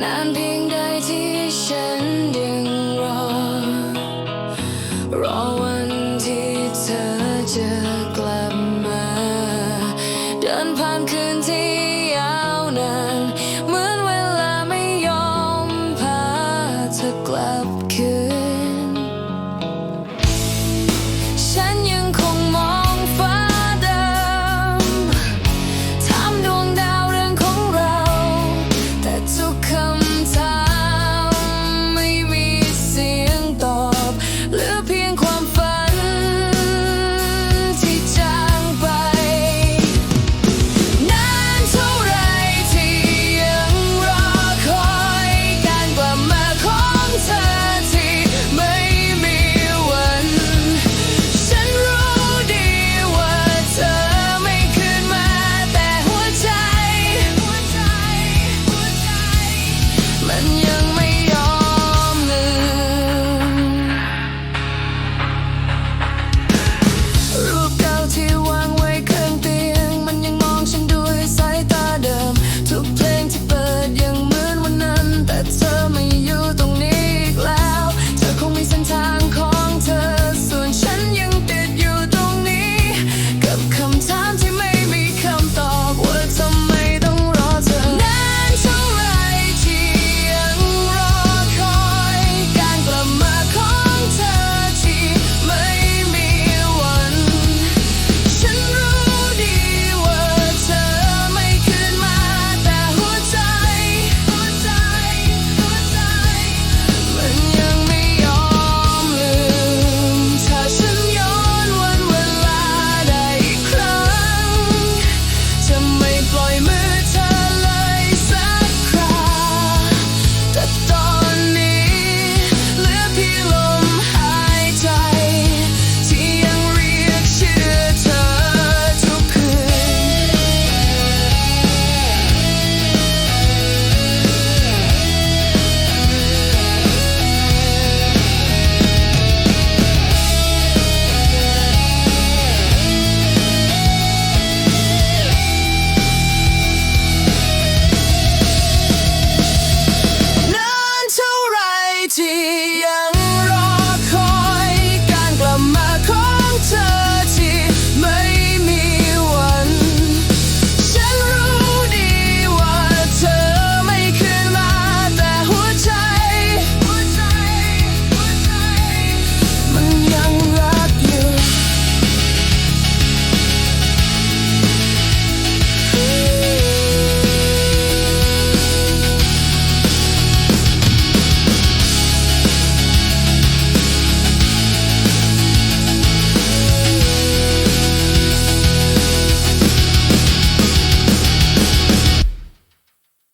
นานเพียงใดที่ฉันยังรอ รอวันที่เธอจะกลับมา เดินผ่านคืนที่ยาวนาน เหมือนเวลาไม่ยอมพาเธกลับคืน empty.